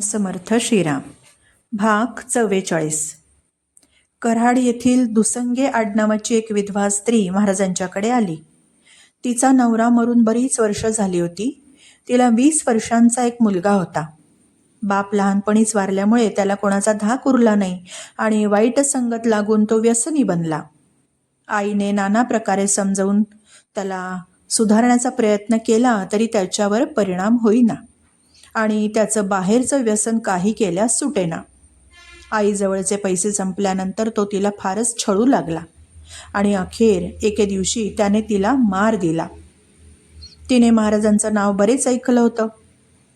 समर्थ श्रीराम. भाग चव्वेचाळीस. कराड येथील दुसंगे आडनावाची एक विधवा स्त्री महाराजांच्याकडे आली. तिचा नवरा मरून बरीच वर्ष झाली होती. तिला वीस वर्षांचा एक मुलगा होता. बाप लहानपणीच वारल्यामुळे त्याला कोणाचा धाक उरला नाही आणि वाईट संगत लागून तो व्यसनी बनला. आईने नाना प्रकारे समजावून त्याला सुधारण्याचा प्रयत्न केला तरी त्याच्यावर परिणाम होईना. आणि त्याचं बाहेरचं व्यसन काही केल्यास सुटेना आईजवळचे पैसे संपल्यानंतर तो तिला फारच छळू लागला. आणि अखेर एके दिवशी त्याने तिला मार दिला. तिने महाराजांचं नाव बरेच ऐकलं होतं.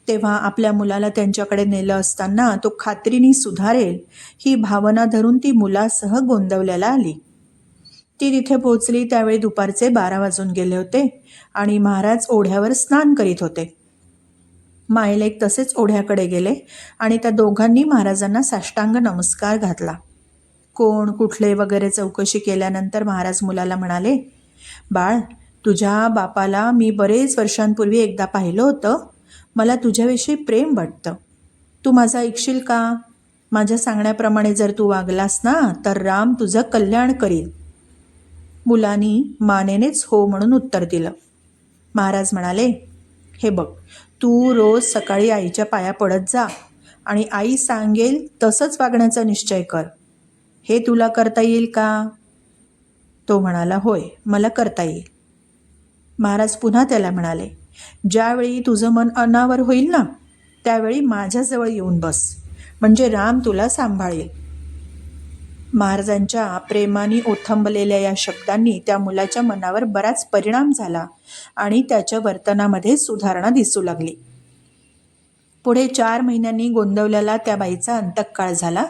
तेव्हा आपल्या मुलाला त्यांच्याकडे नेलं असताना तो खात्रीने सुधारेल ही भावना धरून ती मुलासह गोंदवल्याला आली. ती तिथे पोचली त्यावेळी दुपारचे बारा वाजून गेले होते आणि महाराज ओढ्यावर स्नान करीत होते. मायलेक तसेच ओढ्याकडे गेले आणि त्या दोघांनी महाराजांना साष्टांग नमस्कार घातला. कोण कुठले वगैरे चौकशी केल्यानंतर महाराज मुलाला म्हणाले बाळ तुझ्या बापाला मी बरेच वर्षांपूर्वी एकदा पाहिलं होतं. मला तुझ्याविषयी प्रेम वाटतं. तू माझं ऐकशील का? माझ्या सांगण्याप्रमाणे जर तू वागलास ना तर राम तुझं कल्याण करील. मुलांनी मानेनेच हो म्हणून उत्तर दिलं. महाराज म्हणाले हे बघ तू रोज सकाळी आईच्या पाया पडत जा आणि आई सांगेल तसंच वागण्याचा निश्चय कर. हे तुला करता येईल का? तो म्हणाला होय मला करता येईल. महाराज पुन्हा त्याला म्हणाले ज्यावेळी तुझं मन अनावर होईल ना त्यावेळी माझ्याजवळ येऊन बस. म्हणजे राम तुला सांभाळेल. महाराजांच्या प्रेमाने ओथंबलेल्या या शब्दांनी त्या मुलाच्या मनावर बराच परिणाम झाला आणि त्याच्या वर्तनामध्ये सुधारणा दिसू लागली. पुढे चार महिन्यांनी गोंदवल्याला त्या बाईचा अंतकाळ झाला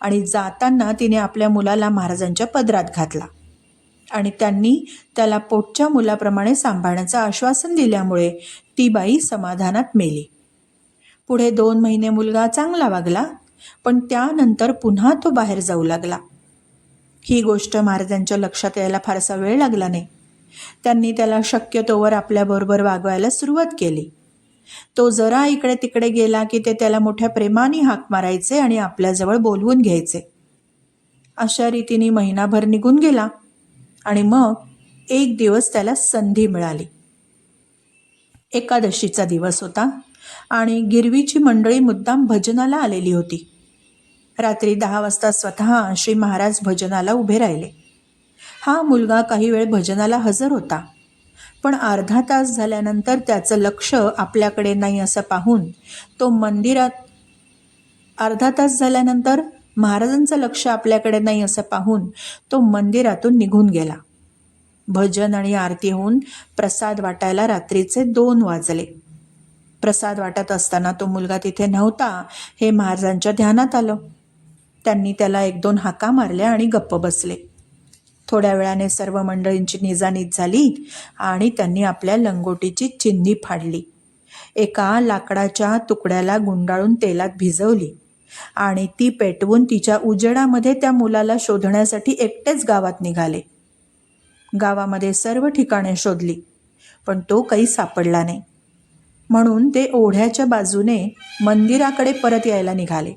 आणि जाताना तिने आपल्या मुलाला महाराजांच्या पदरात घातला. आणि त्यांनी त्याला पोटच्या मुलाप्रमाणे सांभाळण्याचं आश्वासन दिल्यामुळे ती बाई समाधानात मेली. पुढे दोन महिने मुलगा चांगला वागला पण त्यानंतर पुन्हा तो बाहेर जाऊ लागला. ही गोष्ट महाराजांच्या लक्षात यायला फारसा वेळ लागला नाही. त्यांनी त्याला शक्यतोवर आपल्याबरोबर वागवायला सुरुवात केली. तो जरा इकडे तिकडे गेला की ते त्याला मोठ्या प्रेमाने हाक मारायचे आणि आपल्याजवळ बोलवून घ्यायचे. अशा रीतीने महिनाभर निघून गेला आणि मग एक दिवस त्याला संधी मिळाली. एकादशीचा दिवस होता. आणि गिरवीची मंडळी मुद्दाम भजनाला आलेली होती. रात्री दहा वाजता स्वतः श्री महाराज भजनाला उभे राहिले. हा मुलगा काही वेळ भजनाला हजर होता. पण अर्धा तास झाल्यानंतर त्याचं लक्ष आपल्याकडे नाही असं पाहून तो मंदिरात अर्धा तास झाल्यानंतर महाराजांचं लक्ष आपल्याकडे नाही असं पाहून तो मंदिरातून निघून गेला. भजन आणि आरती होऊन प्रसाद वाटायला रात्रीचे दोन वाजले. प्रसाद वाटत असताना तो मुलगा तिथे नव्हता हे महाराजांच्या ध्यानात आलं. त्यांनी त्याला एक दोन हाका मारल्या आणि गप्प बसले. थोड्या वेळाने सर्व मंडळींची निजानीज झाली आणि त्यांनी आपल्या लंगोटीची चिन्नी फाडली. एका लाकडाच्या तुकड्याला गुंडाळून तेलात भिजवली आणि ती पेटवून तिच्या उजेडामध्ये त्या मुलाला शोधण्यासाठी एकटेच गावात निघाले. गावामध्ये सर्व ठिकाणे शोधली पण तो काही सापडला नाही. म्हणून ते ओढ्याच्या बाजूने मंदिराकडे परत यायला निघाले.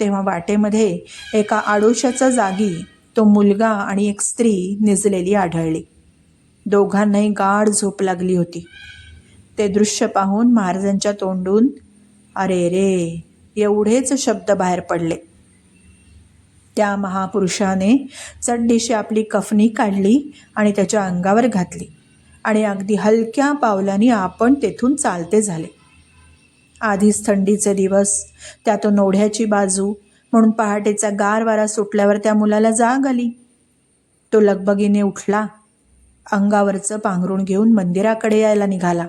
तेव्हा वाटेमध्ये एका आडोशाच्या जागी तो मुलगा आणि एक स्त्री निजलेली आढळली. दोघांनाही गाढ झोप लागली होती. ते दृश्य पाहून महाराजांच्या तोंडून अरे रे एवढेच शब्द बाहेर पडले. त्या महापुरुषाने चड्डीशी आपली कफनी काढली आणि त्याच्या अंगावर घातली. आणि अगदी हलक्या पावलांनी आपण तेथून चालते झाले. आधीच थंडीचे दिवस त्यातून ओढ्याची बाजू म्हणून पहाटेचा गार वारा सुटल्यावर त्या मुलाला जाग आली. तो लगबगीने उठला. अंगावरचं पांघरून घेऊन मंदिराकडे यायला निघाला.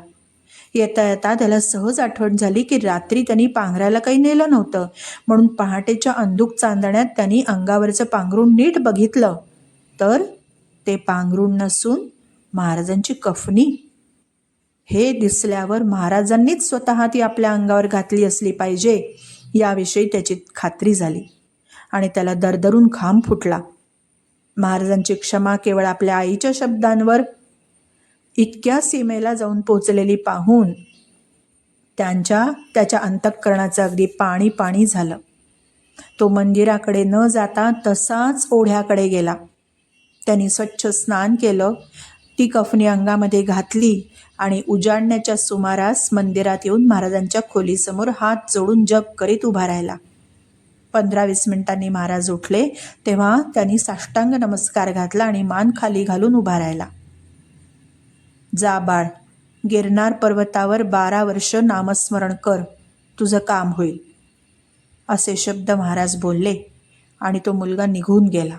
येता येता त्याला सहज आठवण झाली की रात्री त्यांनी पांघरायला काही नेलं नव्हतं म्हणून पहाटेच्या अंधुक चांदण्यात त्यांनी अंगावरचं पांघरून नीट बघितलं. तर ते पांघरून नसून महाराजांची कफनी. हे दिसल्यावर महाराजांनीच स्वतः ती आपल्या अंगावर घातली असली पाहिजे याविषयी त्याची खात्री झाली आणि त्याला दरदरून घाम फुटला. महाराजांची क्षमा केवळ आपल्या आईच्या शब्दांवर. इतक्या सीमेला जाऊन पोचलेली पाहून त्यांच्या त्याच्या अंतःकरणाचं अगदी पाणी पाणी झालं. तो मंदिराकडे न जाता तसाच ओढ्याकडे गेला. त्यांनी स्वच्छ स्नान केलं ती कफनी अंगामध्ये घातली आणि उजाडण्याच्या सुमारास मंदिरात येऊन महाराजांच्या खोलीसमोर हात जोडून जप करीत उभा राहिला. पंधरा वीस मिनिटांनी महाराज उठले तेव्हा त्यांनी साष्टांग नमस्कार घातला आणि मान खाली घालून उभा राहिला. जा बाळ गिरनार पर्वतावर बारा वर्ष नामस्मरण कर तुझं काम होईल असे शब्द महाराज बोलले आणि तो मुलगा निघून गेला.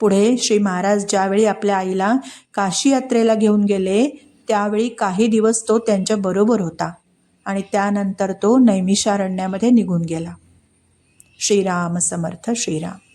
पुढे श्री महाराज ज्यावेळी आपल्या आईला काशी यात्रेला घेऊन गेले त्यावेळी काही दिवस तो त्यांच्या बरोबर होता आणि त्यानंतर तो नैमिषारण्यामध्ये निघून गेला. श्रीराम समर्थ श्रीराम.